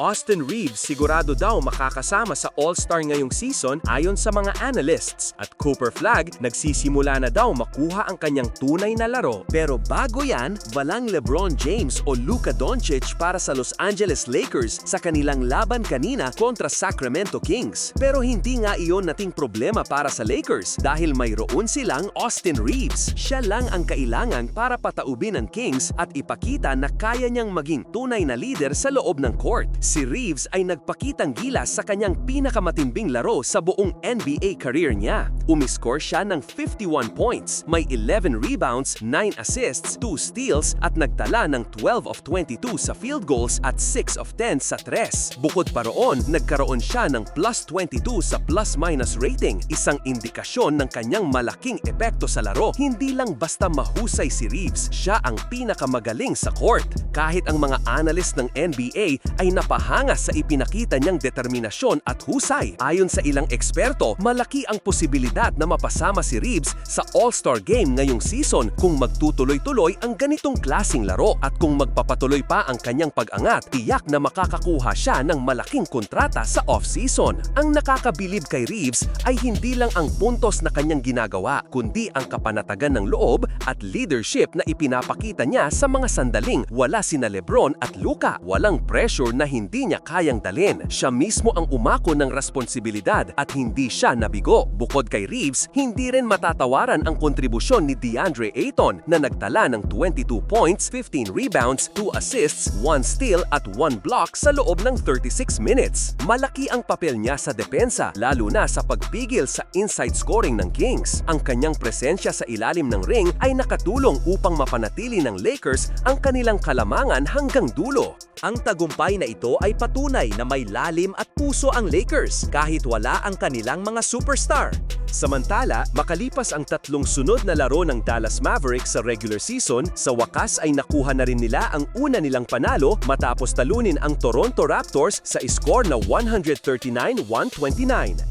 Austin Reeves sigurado daw makakasama sa All-Star ngayong season ayon sa mga analysts. At Cooper Flag nagsisimula na daw makuha ang kanyang tunay na laro. Pero bago yan, walang LeBron James o Luka Doncic para sa Los Angeles Lakers sa kanilang laban kanina kontra Sacramento Kings. Pero hindi nga iyon nating problema para sa Lakers dahil mayroon silang Austin Reeves. Siya lang ang kailangan para pataubin ang Kings at ipakita na kaya niyang maging tunay na leader sa loob ng court. Si Reeves ay nagpakitang gilas sa kanyang pinakamatimbing laro sa buong NBA career niya. Umiscore siya ng 51 points, may 11 rebounds, 9 assists, 2 steals at nagtala ng 12 of 22 sa field goals at 6 of 10 sa tres. Bukod pa roon, nagkaroon siya ng plus 22 sa plus-minus rating, isang indikasyon ng kanyang malaking epekto sa laro. Hindi lang basta mahusay si Reeves, siya ang pinakamagaling sa court. Kahit ang mga analyst ng NBA ay napahanga sa ipinakita niyang determinasyon at husay. Ayon sa ilang eksperto, malaki ang posibilidad na mapasama si Reeves sa All-Star Game ngayong season kung magtutuloy-tuloy ang ganitong klasing laro at kung magpapatuloy pa ang kanyang pag-angat, tiyak na makakakuha siya ng malaking kontrata sa off-season. Ang nakakabilib kay Reeves ay hindi lang ang puntos na kanyang ginagawa, kundi ang kapanatagan ng loob at leadership na ipinapakita niya sa mga sandaling wala sina Lebron at Luka. Walang pressure na hindi niya kayang dalin. Siya mismo ang umako ng responsibilidad at hindi siya nabigo. Bukod kay Reeves, hindi rin matatawaran ang kontribusyon ni DeAndre Ayton na nagtala ng 22 points, 15 rebounds, 2 assists, 1 steal at 1 block sa loob ng 36 minutes. Malaki ang papel niya sa depensa, lalo na sa pagpigil sa inside scoring ng Kings. Ang kanyang presensya sa ilalim ng ring ay nakatulong upang mapanatili ng Lakers ang kanilang kalamangan hanggang dulo. Ang tagumpay na ito ay patunay na may lalim at puso ang Lakers kahit wala ang kanilang mga superstar. Samantala, makalipas ang tatlong sunod na laro ng Dallas Mavericks sa regular season, sa wakas ay nakuha na rin nila ang una nilang panalo matapos talunin ang Toronto Raptors sa score na 139-129.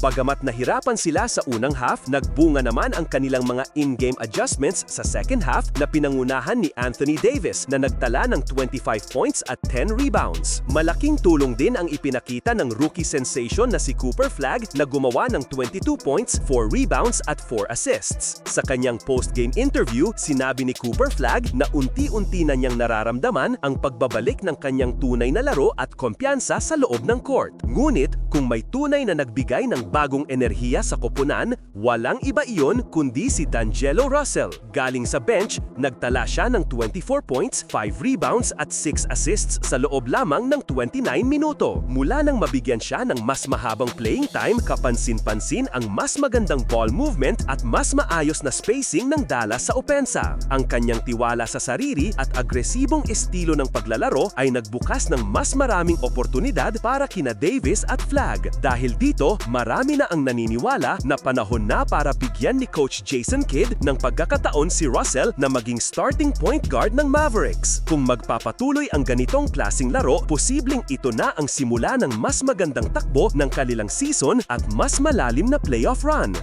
Bagamat nahirapan sila sa unang half, nagbunga naman ang kanilang mga in-game adjustments sa second half na pinangunahan ni Anthony Davis na nagtala ng 25 points at 10 rebounds. Malaking tulong din ang ipinakita ng rookie sensation na si Cooper Flag na gumawa ng 22 points, 4 rebounds at 4 assists. Sa kanyang post-game interview, sinabi ni Cooper Flag na unti-unti na niyang nararamdaman ang pagbabalik ng kanyang tunay na laro at kumpiyansa sa loob ng court. Ngunit, kung may tunay na nagbigay ng bagong enerhiya sa koponan, walang iba iyon kundi si D'Angelo Russell. Galing sa bench, nagtala siya ng 24 points, 5 rebounds at 6 assists sa loob lamang ng 29 minuto. Mula nang mabigyan siya ng mas mahabang playing time, kapansin-pansin ang mas magandang ball movement at mas maayos na spacing ng Dallas sa opensa. Ang kanyang tiwala sa sarili at agresibong estilo ng paglalaro ay nagbukas ng mas maraming oportunidad para kina Davis at Flag. Dahil dito, marami na ang naniniwala na panahon na para bigyan ni Coach Jason Kidd ng pagkakataon si Russell na maging starting point guard ng Mavericks. Kung magpapatuloy ang ganitong klasing laro, posibleng ito na ang simula ng mas magandang takbo ng kanilang season at mas malalim na playoff run.